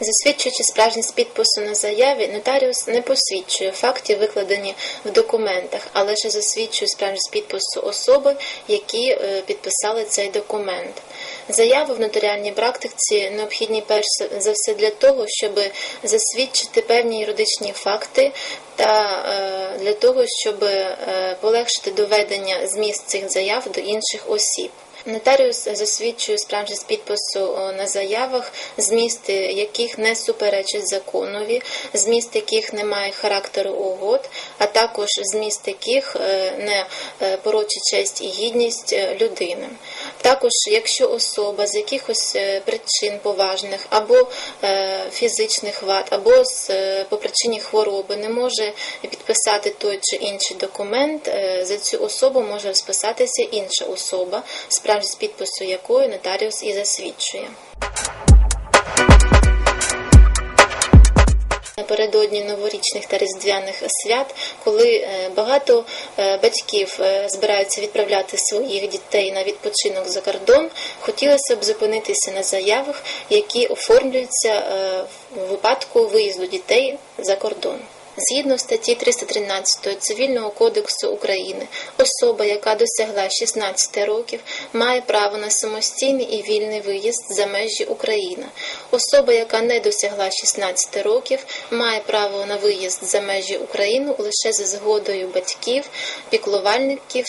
Засвідчуючи справжність підпису на заяві, нотаріус не посвідчує фактів, викладені в документах, а лише засвідчує справжність підпису особи, які е, підписали цей документ. Заяви в нотаріальній практиці необхідні перш за все для того, щоб засвідчити певні юридичні факти та е, для того, щоб е, полегшити доведення зміст цих заяв до інших осіб. Нотаріус засвідчує справжність підпису на заявах, зміст яких не суперечить законові, зміст яких не має характеру угод, а також зміст яких е, не е, порочить честь і гідність е, людини. Також, якщо особа з якихось е, причин поважних або е, фізичних вад, або з е, по причині хвороби не може підписати той чи інший документ, е, за цю особу може розписатися інша особа, справжність підпису якої нотаріус і засвідчує. Напередодні новорічних та різдвяних свят, коли е, багато е, батьків е, збираються відправляти своїх дітей на відпочинок за кордон, хотілося б зупинитися на заявах, які оформлюються в випадку виїзду дітей за кордон. Згідно статті 313 Цивільного кодексу України, особа, яка досягла 16 років, має право на самостійний і вільний виїзд за межі України. Особа, яка не досягла 16 років, має право на виїзд за межі України лише за згодою батьків, піклувальників.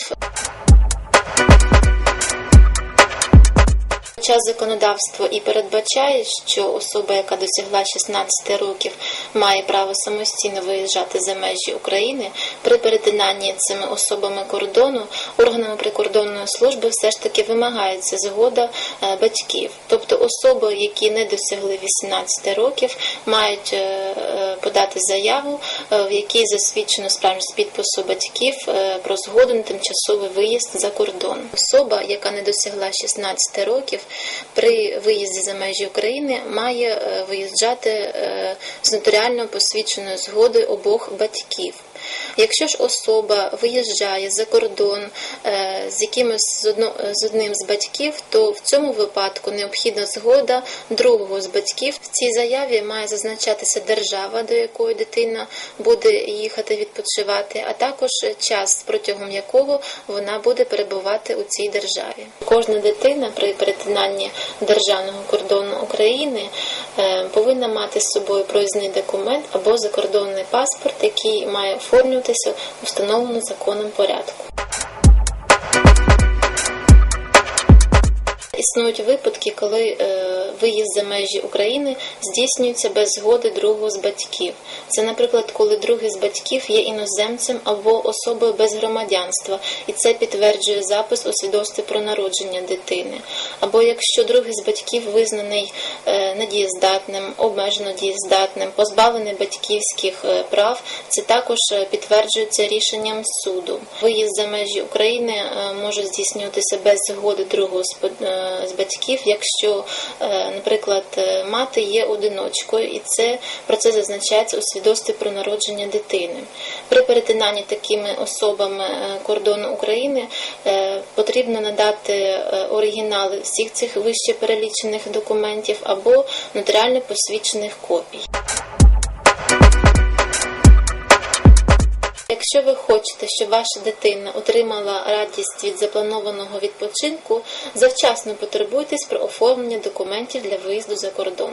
Хоча законодавство і передбачає, що особа, яка досягла 16 років, має право самостійно виїжджати за межі України, при перетинанні цими особами кордону органами прикордонної служби все ж таки вимагається згода е, батьків. Тобто особи, які не досягли 18 років, мають е, е, подати заяву, в якій засвідчено справжність підпису батьків про згоду на тимчасовий виїзд за кордон. Особа, яка не досягла 16 років, при виїзді за межі України має е, виїжджати е, з нотаріально посвідченою згодою обох батьків. Якщо ж особа виїжджає за кордон е, з якимось з, одним з батьків, то в цьому випадку необхідна згода другого з батьків. В цій заяві має зазначатися держава, до якої дитина буде їхати відпочивати, а також час, протягом якого вона буде перебувати у цій державі. Кожна дитина при перетинанні державного кордону України повинна мати з собою проїзний документ або закордонний паспорт, який має оформлюватися у законом порядку. Існують випадки, коли е, виїзд за межі України здійснюється без згоди другого з батьків. Це, наприклад, коли другий з батьків є іноземцем або особою без громадянства, і це підтверджує запис у свідоцтві про народження дитини. Або якщо другий з батьків визнаний е, недієздатним, обмежено дієздатним, позбавлений батьківських е, прав, це також е, підтверджується рішенням суду. Виїзд за межі України може здійснюватися без згоди другого з ба- з батьків, якщо, наприклад, е, мати є одиночкою, і це про це зазначається у свідоцтві про народження дитини. При перетинанні такими особами е, кордону України е, потрібно надати оригінали всіх цих вище перелічених документів або нотаріально посвідчених копій. Якщо ви хочете, щоб ваша дитина отримала радість від запланованого відпочинку, завчасно потурбуйтесь про оформлення документів для виїзду за кордон.